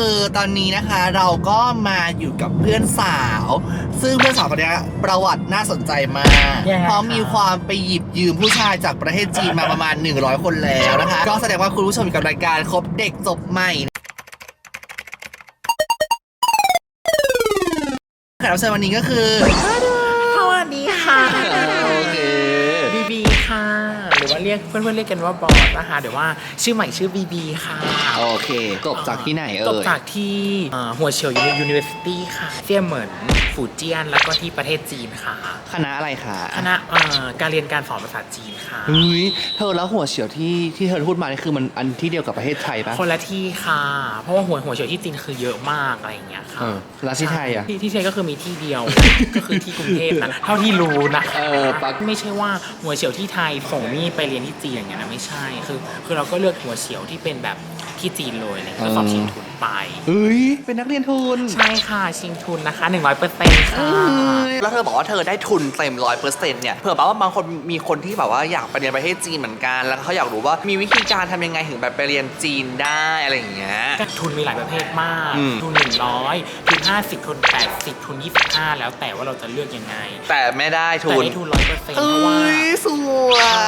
คือตอนนี้นะคะเราก็มาอยู่กับเพื่อนสาว ซึ่งเพื่อนสาวคนเนี้ยประวัติน่าสนใจมากยังไงเพราะคะมีความไปหยิบยืมผู้ชายจากประเทศจีนมาประมาณ 100 คนแล้วนะคะ ก็แสดงว่าคุณผู้ชมอยู่กับรายการครบเด็กจบใหม่แขกรับเชิญวันนี้ก็คือ สวัสดีค่ะ รือว่าเรียกเพื่อนๆเรียกกันว่าบอสนะคะเดี๋ยวว่าชื่อใหม่ชื่อบีบีค่ะโอเคจบจากที่ไหนจเอ่บยจากที่เอ่อหัวเฉียวยูนิเวอร์ซิตี้ค่ะเซี่ยเหมินฝูเจี้ยนแล้วก็ที่ประเทศจีนค่ะ คณะอะไรคะคณะเอ่อการเรียนการสอนภาษาจีนค่ะเฮ้ยเธอแล้วหัวเฉียวที่ที่เธอพูดมานี่คือมันอันที่เดียวกับประเทศไทยปะ คนละที่ค่ะ เพราะว่าหัวหัวเฉียวที่จีนคือเยอะมากอะไรอย่างเงี้ยค่ะเออแล้วที่ไทยอะที่ที่ไทยก็คือมีที่เดียว ก็คือที่กรุงเทพนะเท่าที่รู้นะเออปั๊บไม่ใช่ว่าหัวเฉียวที่ไทยส่งมี่ไปเรียนที่จีนอย่างเงี้ยนะไม่ใช่คือคือเราก็เลือกหัวเฉียวที่เป็นแบบที่จีนเลยอะไรเงี้ยก็สอบชิงทุนไปเฮ้ย เป็นนักเรียนทุน ใช่ค่ะชิงทุนนะคะ100%ค่ะแล้วเธอบอกว่าเธอได้ทุนเต็มร้อยเปอร์เซ็นต์เนี่ยเผื่อแบบว่าบางคนมีคนที่แบบว่าอยากไปเรียนประเทศจีนเหมือนกัน แล้วเขาอยากรู้ว่ามีวิธีการทำยังไงถึงแบบไปเรียนจีนได้อะไรอย่างเงี้ยก็ทุนมีหลายประเภทมาก อืม ทุน100ทุน50ทุน80ทุน25แล้วแต่ว่าเราจะเลือกยังไงแต่ไม่ได้แต่ทุนได้ทุน100%เพเอ้ราะว่ายสวย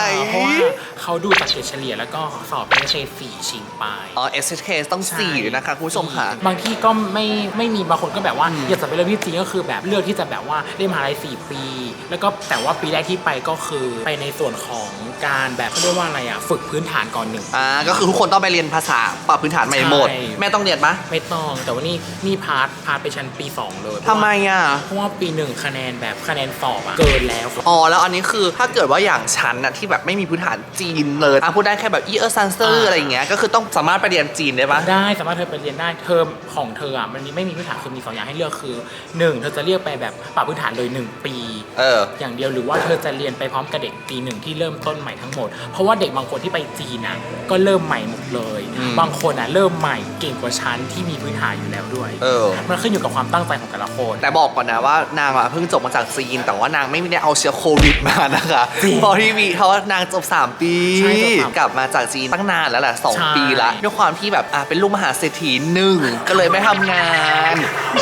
เพราะว่าเขาดูจากเกรดเฉลี่ยแล้วก็สอบเป็นเกรดสี่ชิงไปอ๋อ SHK ต้องสี่นะคะคุณผู้ชมค่ะ บางที่ก็ไม่ไม่มีบางคนก็แบบว่าอืมอยากจะไปเรียนที่จีนก็คือแบบเลือกที่จะแบบว่าเรียนมหาลัยสี่ปี แล้วก็แต่ว่าปีแรกที่ไปก็คือไปในส่วนของ การแบบเขาเรียกว่าอะไรอะฝึกพื้นฐานก่อนหนึ่ง อ่าก็คือทุกคนต้องไปเรียนภาษาปรับพื้นฐานใหม่หมด ใช่ แม่ต้องเรียนปะไม่ต้องแต่ว่านี่นี่พาร์ทพาร์ทไปชั้นปีสองเลยทำไมอะ เพราะว่าปีหนึ่งคะแนนแบบคะแนนสอบอะเกินแล้ว อ๋อแล้วอันนี้คือถ้าเกิดว่าอย่างฉันนะที่แบบไม่มีพื้นฐานจีนเลยอะพูดได้แค่แบบอีเออร์ซันเซอร์อ่า อะไรอย่างเงี้ยก็คือต้องสามารถไปเรียนจีนได้ปะได้สามารถเธอไปเรียนได้เทอมของเธออะมันไม่มีพื้นฐานคือมีสองอย่างให้เลือกคือหนึ่งเธอจะเรียกไปแบบปรับพื้นฐานเลยหนึ่งปี เออ อย่างเดียวหรือว่าเธอจะเรียนไปพร้อมกับเด็กปีหนึ่งที่เริ่มต้นใหม่ทั้งหมด เพราะว่าเด็กบางคนที่ไปจีนนะก็เริ่มใหม่หมดเลยอืมบางคนอะเริ่มใหม่เก่งกว่าชั้นที่มีพื้นฐานอยู่แล้วด้วยเออ มันขึ้นอยู่กับความตั้งใจของแต่ละคน แต่บอกก่อนนะว่านางอะเพิ่งจบมาจากจีน แต่ว่านางไม่ได้เอาเชื้อโควิดมานะคะจริงเพราะที่มีเพราะว่านางจบ 3 ปี ใช่จบสามกลับมาจากจีนตั้งนานแล้วแหละสองใช่ปีละด้วยความที่แบบอะเป็นลูกมหาเศรษฐีหนึ่งก็เลยไม่ทำงาน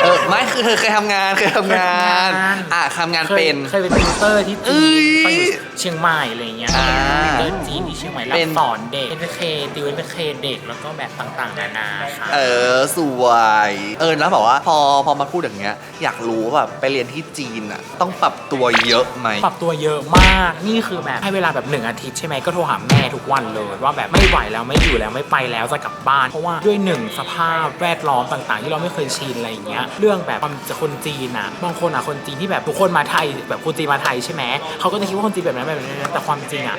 เออไม่คือเธอเคยทำงานเคยทำงาน อะทำงานเคยเป็น เคยเป็นติวเตอร์ที่เอ้จีนย ไปอยู่เชียงใหม่อะไรเงี้ยอ่าติวเตอร์จีนที่เชียงใหม่รัเป็บนสอนเด็กเอ็นเคติวเอ็นเคเด็กแล้วก็แบบต่างๆนานาค่ะเออสวย เออแล้วบอกว่าพอพอมาพูดอย่างเงี้ย อยากรู้ว่าแบบไปเรียนที่จีนอะ ต้องปรับตัวเยอะไหม ปรับตัวเยอะมากนี่คือแบบให้เวลาแบบหนึ่งอาทิตย์ใช่ไหมก็โทรหาแม่ทุกวันเลยว่าแบบไม่ไหวแล้วไม่อยู่แล้วไม่ไปแล้วจะกลับบ้าน เพราะว่าด้วยหนึ่งสภาพแวดล้อมต่างๆ ที่เราไม่เคยชินอะไรอย่างเงี้ยเรื่องแบบความจะคนจีนอะบางคนอะคนจีนที่แบบทุกคนมาไทยแบบคนจีนมาไทยใช่ไหมเขาก็จะคิดว่าคนจีนแบบนั้นแบบนั้นแต่ความจริงอะ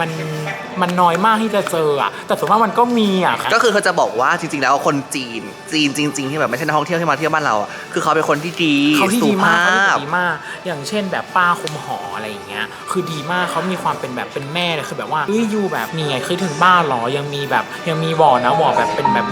มันมันน้อยมากที่จะเจออะแต่ส่วนมากมันก็มีอะก็คือเขาจะบอกว่าจริงๆแล้วคนจีนจีนจริง ๆ ที่แบบไม่ใช่นักท่องเที่ยวที่มาเที่ยวบ้านเราอะคือเขาเป็นคนที่ดีเขาที่สุดีมากภาเขาพที่ดีมาก อย่างเช่นแบบป้าคุมหออะไรอย่างเงี้ย คือดีมากเขามีความเป็นแบบเป็นแม่เลยคือแบบว่าเอ้ยยูแบบนี่ไงเคยถึงบ้านเหรอยังมีแบบยังมีวอนะวอแบบเป็นแบบ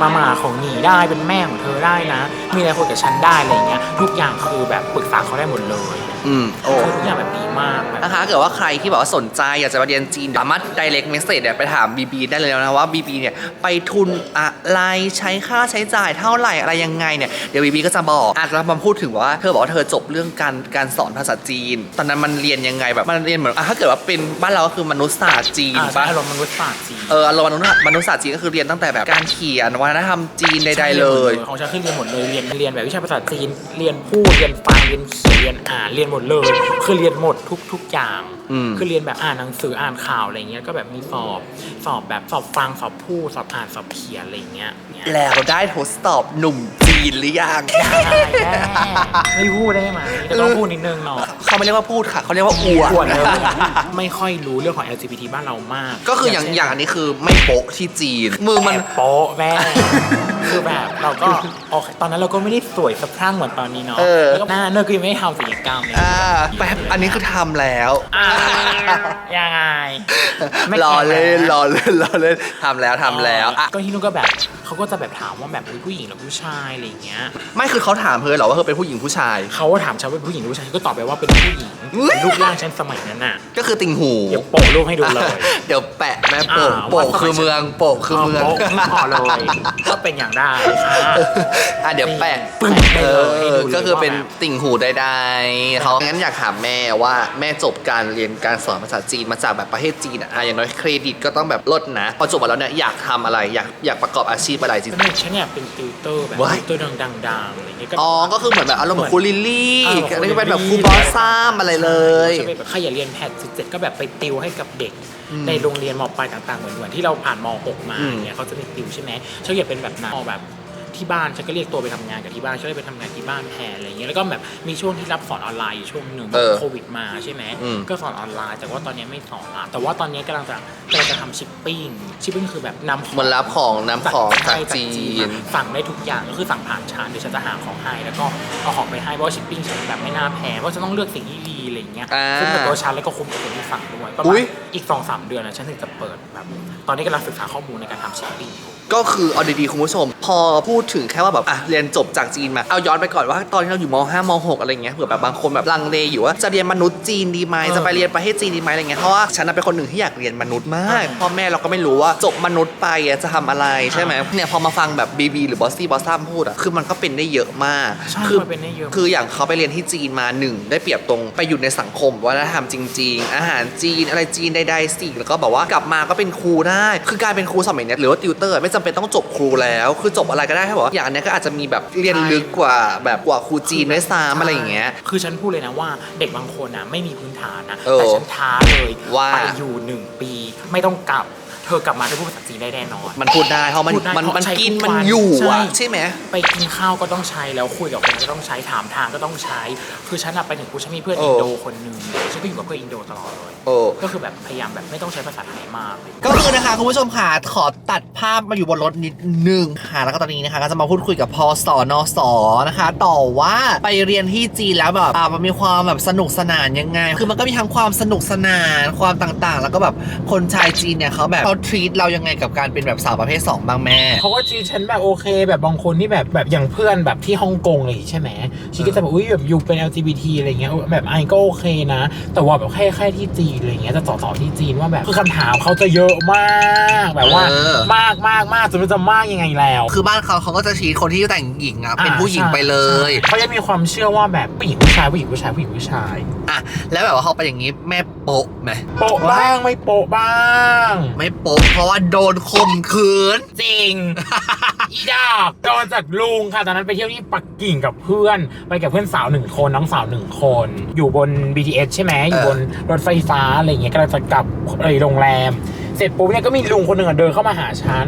มามาของหนีได้เป็นแม่ของเธอได้นะ มีอะไรคุยกับฉันได้อะไรอย่างเงี้ยทุกอย่างคือแบบปรึกษาเขาได้หมดเลยอืมโอ้คือทุกอย่างแบบดีมากแบบนะคะเกิดว่าใครที่แบบว่าสนใจอยากจะมาเรียนจีน สามารถ direct message เนี่ยไปถาม BB ได้เลยนะว่า BB เนี่ยไปทุนอะไรใช้ค่าใช้จ่ายเท่าไหร่อะไรยังไงเนี่ยเดี๋ยว BB ก็จะบอกอาจจะเรามาพูดถึงว่าเธอบอกว่าเธอจบเรื่องการการสอนภาษาจีน ตอนนั้นมันเรียนยังไงแบบมันเรียนเหมือนอะถ้าเกิดว่าเป็นบ้านเราก็คือมนุษยศาสตร์จีนอ่าใช่ปะ อารมณ์มนุษย์ศาสตร์จีนเอออารมณ์มนุษย์มนุษยศาสตร์จีนก็คือเรียนตั้งแต่แบบการเขียนวัฒนธรรมจีนใดๆเลย ของฉันคือเรียนหมดเลยเรียนเรียนแบบวิชาภาษาจีน เรียนพูดเรียนฟังเรียนเขียนเรียนอ่านเรียนหมดเลย คือเรียนหมดทุกทุกอย่างอืม คือเรียนแบบอ่านหนังสืออ่านข่าวอะไรเงี้ยก็แบบมีสอบสอบแบบสอบฟังสอบพูดสอบอ่านสอบเขียนอะไรเงี้ยเนี่ยแล้วได้ทดสอบหนุ่มจีนหรือยังได้แน่ไม่พูดได้ไหมแต่ต้องพูดนิดนึงเนาะเขาไม่เรียกว่าพูดค่ะ เขาเรียกว่าอวดปวดเลยไม่ค่อยรู้เรื่องของ LGBT บ้านเรามาก ก็คืออย่างเช่นอย่างอันนี้คือไม่โป๊ะที่จีน มือมันแอบโป๊ะแม่คือแบบเราก็โอเคตอนนั้นเราก็ไม่ได้สวยสะพรั่งเหมือนตอนนี้เนาะเออแล้วก็หน้าเนอร์ก็ยังไม่ได้ทำศัลยกรรมเลยอ่าแป๊บอันนี้คือทำแล้วอ่ายังไงไม่รอเล่นแข็งรอเล่นรอเล่นทำแล้วทำแล้วอะก็ที่นู่นก็แบบ เขาก็จะแบบถามว่าแบบเฮ้ยผู้หญิงหรือผู้ชายอะไรอย่างเงี้ยไม่คือเขาถามเธอเหรอว่าเธอเป็นผู้หญิงผู้ชาย เขาก็ถามฉันว่าเป็นผู้หญิงหรือผู้ชายฉันก็ตอบไปว่าเป็นผู้หญิงอุ๊ยรูปร่างฉันสมัยนั้นน่ะก็คือติ่งหูเดี๋ยวโปะรูปให้ดูเลย เดี๋ยวแปะแม่โปะอ่าโปะว่าสมัย คือเมืองโปะคือเมือง โปะพอเลยก็เป็นอย่างได้อ่าอะเดี๋ยวแปะปึ้งเอให้อดูเลยก็คือเป็นว่าแบบ ติ่งหูใดๆเขางั้นอยากถามแม่ว่าแม่จบการเรียนการสอนภาษาจีนมาจากแบบประเทศจีนอะอะอย่างน้อยเครดิตก็ต้องแบบลดนะ พอจบมาแล้วเนี่ยอยากทำอะไร อยากอยากประกอบอาชีพอะไรจริง ไม่ฉันเนี่ยเป็นติวเตอร์แบบว้ายติวเตอร์ดังๆอะไรอย่างเงี้ยอ๋อ ก็คือเหมือนแบบอารมณ์เหมือนครูลิลลี่อ่าอันนี้ก็เป็นแบบคครูรูลิลลี่บอสซัมอะไรเลยใช่แบบใครอย่าเรียนแพทย์เสร็จก็แบบไปติวให้กับเด็กอืมในโรงเรียนมปลายต่างๆเหมือนเหมือนที่เราผ่านม .6 มาอืมเนี่ยเขาจะมีติวใช่ไหมฉันอยากเป็นแบบนั้นเอาแบบ ที่บ้านฉันก็เรียกตัวไปทำงานกับที่บ้านฉันเลยไปทำงานที่บ้านแทนอะไรอย่างเงี้ยแล้วก็แบบมีช่วงที่รับสอนออนไลน์อยู่ช่วงหนึ่งเออโควิดมาใช่ไหมอืมก็สอนออนไลน์แต่ว่าตอนนี้ไม่สอนละแต่ว่าตอนนี้กำลังจะกำลังจะทำชิปปิ้งชิปปิ้งคือแบบนำของมันรับของน้ำของจากใช่จีนมาสั่งได้ทุกอย่างก็คือสั่งผ่านชานเดี๋ยวฉันจะหาของให้แล้วก็เอาของไปให้เพราะว่าชิปปิ้งฉันแบบไม่น่าแพงเพราะฉันต้องเลือกสิ่งที่ดีอะไรอย่างเงี้ยอ่าคุ้มกับตัวฉันแล้วก็คุ้มกับคนที่สั่งด้วยประอุ๊มาณยอีกสองสามเดือนนะฉันถึงจะเปิดแบบตอนนี้กำลังศึกษาข้อมูลในการทำชิปปิ้งอยู่ ก็คือเอาดีๆคุณผู้ชม พอพูดถึงแค่ว่าแบบอะเรียนจบจากจีนมาเอาย้อนไปก่อนว่าตอนที่เราอยู่ม 5 ม 6 อะไรเงี้ยเผื่อแบบบางคนแบบลังเลอยู่ว่าจะเรียนมนุษย์จีนดีไหมเออจะไปเรียนประเทศจีนดีไหมอะไรเงี้ยเพราะว่าฉันน่ะเป็นคนหนึ่งที่อยากเรียนมนุษย์มากเออพ่อแม่เราก็ไม่รู้ว่าจบมนุษย์ไปอะจะทำอะไรใช่ไหมเนี่ยพอมาฟังแบบบีบีหรือบอสซี่บอสซัมพูดอะคือมันก็เป็นได้เยอะมากใช่คือมันเป็นได้เยอะคืออย่างเขาไปเรียนที่จีนมาหนึ่งได้เปรียบตรงไปอยู่ในสังคมวัฒนธรรมจริง ๆ อาหารจีนอะไรจีนใดๆสิแล้วก็แบบว่ากลับมาก็เป็นครูได้ คือการเป็นครูสมัยเนี้ยหรือว่าติวเตอร์ไม่จำเป็นต้องจบครูแล้ว คือจบอะไรก็ได้แค่บอกว่าอย่างอันเนี้ยก็อาจจะมีแบบเรียนลึกกว่าแบบกว่าครูจีนด้วยซ้ำอะไรอย่างเงี้ย คือฉันพูดเลยนะว่าเด็กบางคนอะไม่มีพื้นฐานนะเออแต่ฉันท้าเลยว่า ไปอยู่หนึ่งปีไม่ต้องกลับ เธอกลับมาได้พูดภาษาจีนได้แน่นอน มันพูดได้เพราะมันพูดได้มันเพราะมันใช้กินทุกมันวันอยู่ใช่อะใช่ไหม ไปกินข้าวก็ต้องใช้แล้วคุยกับคนก็ต้องใช้ถามทางก็ต้องใช้ คือฉันอะไปถึงกูฉันมีเพื่อนเออิอนโดคนหนึ่งฉันก็อยู่กับเพื่อนอินโดตลอดเลยโอ้ก็คือแบบพยายามแบบไม่ต้องใช้ภาษาไทยมากเลยก็คือนะคะคุณผู้ชมค่ะขอตัดภาพมาอยู่บนรถนิดนึงค่ะแล้วก็ตอนนี้นะคะก็จะมาพูดคุยกับพอสอนอสอนะคะ ต่อว่าไปเรียนที่จีนแล้วแบบอ่ามันมีความแบบสนุกสนานยังไง คือมันก็มีทั้งความสนุกสนานความต่างๆ แล้วก็แบบคนชายจีนเนี่ยเขาแบบเขาทรีตเรายังไงกับการเป็นแบบสาวประเภทสองบ้างแม่ เขาก็จีฉันแบบโอเค แบบบางคนที่แบบแบบอย่างเพื่อนแบบที่ฮ่องกงอะไรอย่างงี้ใช่ไหมชีก็จะแบบอุ้ยแบบอยู่เป็น LGBT อะไรเงี้ยแบบไอก็โอเคนะ แต่ว่าแบบแค่แค่ที่จีนอะไรเงี้ยจะต่อต่อที่จีนว่าแบบคือคำถามเขาจะเยอะมากแบบว่าเออ มากมากมากจนมันจะมากยังไงแล้ว คือบ้านเขาเขาก็จะชี้คนที่แต่งหญิงอะเป็นผู้หญิงไปเลยใช่เขาจะมีความเชื่อว่าแบบผู้หญิงผู้ชายผู้หญิงผู้ชายผู้หญิงผู้ชายอะแล้วแบบว่าเขาไปอย่างนี้แม่โปะไหมโปะบ้างไม่โปะบ้าง ไม่โปะเพราะว่าโดนข่มขืน จริง อีดอกโดนจากลุงค่ะ ตอนนั้นไปเที่ยวที่ปักกิ่งกับเพื่อน ไปกับเพื่อนสาวหนึ่งคน น้องสาวหนึ่งคน อยู่บน BTS ใช่ไหมอยู่บนรถไฟฟ้าอะไรอย่างเงี้ยกำลังจะกลับเอยโรงแรมเสร็จปุ๊บเนี่ยก็มีลุงคนหนึ่งอะเดินเข้ามาหาฉัน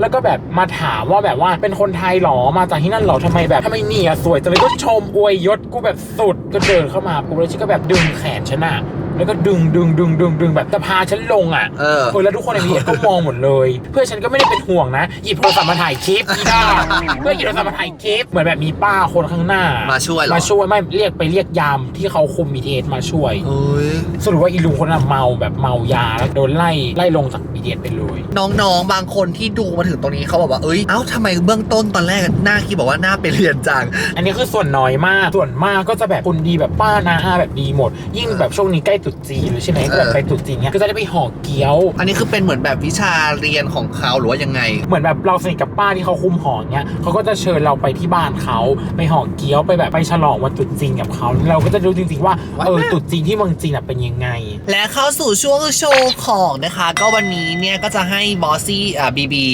แล้วก็แบบมาถามว่าแบบว่าเป็นคนไทยเหรอ มาจากที่นั่นเหรอทำไมแบบทำไมเนี่ยสวยจังเลยก็ชมอวยยศกูแบบสุด ก็เดินเข้ามาปุ๊บแล้วฉันก็แบบดึงแขนฉันอะ แล้วก็ดึงดึงดึงดึงดึงแบบจะพาฉันลงอะเออเออแล้วทุกคนในนี้ก็มองหมดเลย เพื่อนฉันก็ไม่ได้เป็นห่วงนะ หยิบโทรศัพท์มาถ่ายคลิปอีด้าเพื่อนหยิบโทรศัพท์มาถ่ายคลิปเหมือนแบบมีป้าคนข้างหน้ามาช่วยเหรอ มาช่วยไม่เรียกไปเรียกยามที่เขาคุม BTS มาช่วย เฮ้ย สรุปว่าอีลุงคนนั้นเมาแบบเมายาแล้วโดนไล่ไล่ลงจาก BTS ไปเลย น้องๆ บางคนที่ดูมาถึงตรงนี้เขาบอกว่า เอ้ย เอ้าทำไมเบื้องต้นตอนแรกหน้าคิดบอกว่าหน้าไปเรียนจัง อันนี้คือส่วนน้อยมาก ส่วนมากก็จะแบบคนดีแบบป้านาอาแบบดีหมด ยิ่งแบบช่วงนี้ใกล้ตรุษจีนเลยใช่ไหมก็แบบไปตรุษจีนเนี้ยก็จะได้ไปห่อเกี๊ยว อันนี้คือเป็นเหมือนแบบวิชาเรียนของเขาหรือว่ายังไง เหมือนแบบเราสนิทกับป้าที่เขาคุมหอเนี้ยเขาก็จะเชิญเราไปที่บ้านเขาไปห่อเกี๊ยวไปแบบไปฉลองวันตรุษจีนกับเขาเราก็จะรู้จริงๆว่าเออตรุษจีนที่เมืองจีนอะเป็นยังไง และเข้าสู่ช่วงโชว์ของนะคะ ก็วันนี้เนี่ยก็จะให้บอสซี่อ่าบีบี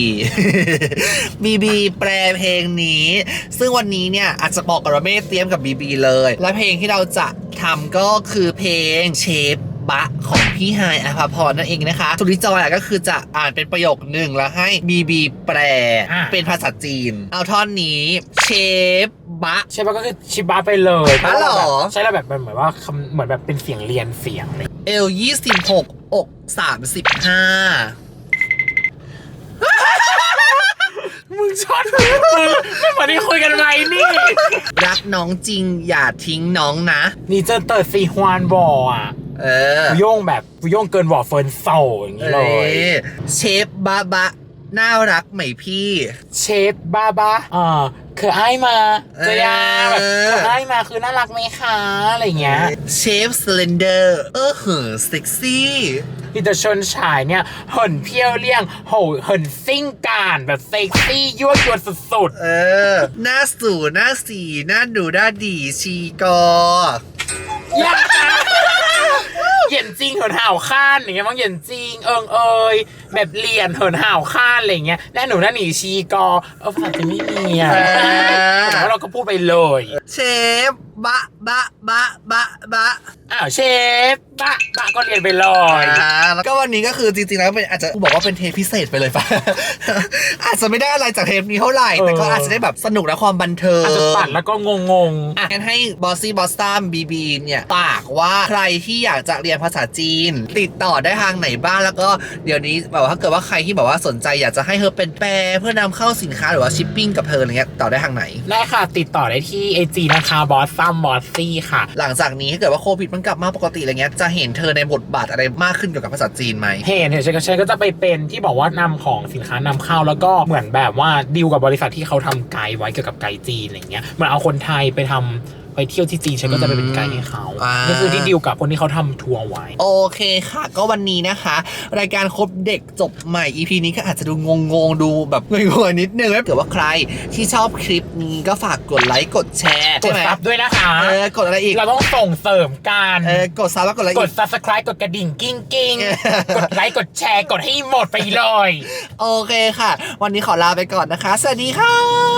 บีบีแปลเพลงนี้ ซึ่งวันนี้เนี่ยอาจจะบอกกับเราไม่ได้เตรียมกับบีบีเลย และเพลงที่เราจะ ทำก็คือเพลงเชฟบะของพี่ไฮายอภาพรนั่นเองนะคะสุริจอยอะก็คือจะอ่านเป็นประโยคหนึ่งแล้วให้บีบีแปลอะเป็นภาษาจีน เอาท่อนนี้เชฟบะใช่ปะก็คือชิบะไปเลยอ๋อเหรอ ใช่แล้วแบบมันเหมือนว่าคำเหมือนแบบเป็นเสียงเรียนเสียงเลยเอลยี่สิบหกอกสามสิบห้า มึงช็อตมึงไม่เหมือนที่คุยกันไว้นี่รักน้องจริงอย่าทิ้งน้องนะ นี่เจอเติร์ดซีฮวานบออะเออกูโย่งแบบกูโย่งเกินวอเฟิร์นโซอย่างนี้เลยเออเชฟบะบะน่ารักไหมพี่ เชฟบ้าบ้าอ่าคือไอ้ายมาจะยาแบบเออ คือไอ้ายมาคือน่ารักไหมคะอะไรเงี้ย เชฟสเลนเดอร์ เออเหอเซ็กซี่ อิตาชนฉายเนี่ยเหินเพี้ยวเลี่ยงโหเหินซิ่งการแบบเซ็กซี่ยั่วยวนสุดเออ หน้าสู่หน้าสีหน้าดูหน้าดีชีกอ ๆอยากเหย็นจริงเหินห่าวข้านอย่างเงี้ยมั้งเหย็นจริงเอิงเอยแบบเรียนเหินห่าวข้านอะไรเงี้ยแน่หนูน่าหนีชีกอเออภาษาจะไม่มีอะแต่ว่าเราก็พูดไปเลย เชฟบะ บะบะบะบะอ้าวเชฟบะบะก็เรียนไปเลยอ่าแล้วก็วันนี้ก็คือจริงๆแล้วเป็นอาจจะบอกว่าเป็นเทปพิเศษไปเลยป่ะอาจจะไม่ได้อะไรจากเทปนี้เท่าไหร่ แต่ก็อาจจะได้แบบสนุกและความบันเทิงอาจจะตัดแล้วก็งงงอะงั้นให้บอสซี่บอสตัมบีบีเนี่ยฝากว่าใครที่อยากจะเรียนภาษาจีน ติดต่อได้ทางไหนบ้างแล้วก็เดี๋ยวนี้แบบว่าถ้าเกิดว่าใครที่แบบว่าสนใจอยากจะให้เธอเป็นแปลเพื่อนำเข้าสินค้าหรือว่าชิปปิ้งกับเธออะไรเงี้ยต่อได้ทางไหนๆได้ค่ะติดต่อได้ที่ไอจีนะคะบอสซัมบอสซี่ค่ะ หลังจากนี้ถ้าเกิดว่าโควิดมันกลับมาปกติอะไรเงี้ยจะเห็นเธอในบทบาทอะไรมากขึ้นเกี่ยวกับภาษาจีนไหมเห็นเห็นฉันก็ฉันก็จะไปเป็นที่บอกว่านำของสินค้านำเข้าแล้วก็เหมือนแบบว่าดีลกับบริษัทที่เขาทำไกด์ไว้เกี่ยวกับไกด์จีนอะไรเงี้ยเหมือนเอาคนไทยไปทำ ไปเที่ยวที่จีนฉันก็จะไปเป็นไกด์ให้เขาอ่า นี่คือที่ดีลกับคนที่เขาทำทัวร์ไว้ โอเคค่ะ ก็วันนี้นะคะ รายการครบเด็กจบใหม่ EP นี้ก็อาจจะดูงงๆดูแบบงงๆนิดนึงถ้าเกิดว่าใครที่ชอบคลิปนี้ก็ฝากกดไลค์กดแชร์กใช่ดไหมซับด้วยนะคะ เออกดอะไรอีกเราต้องส่งเสริมกันเออกดซับแล้วกดอะไรกอีด ก subscribe กดกระดิ่งกิ้งกิ้งเออกดไลค์กดแชร์กดให้หมดไปเลย โอเคค่ะ วันนี้ขอลาไปก่อนนะคะ สวัสดีค่ะ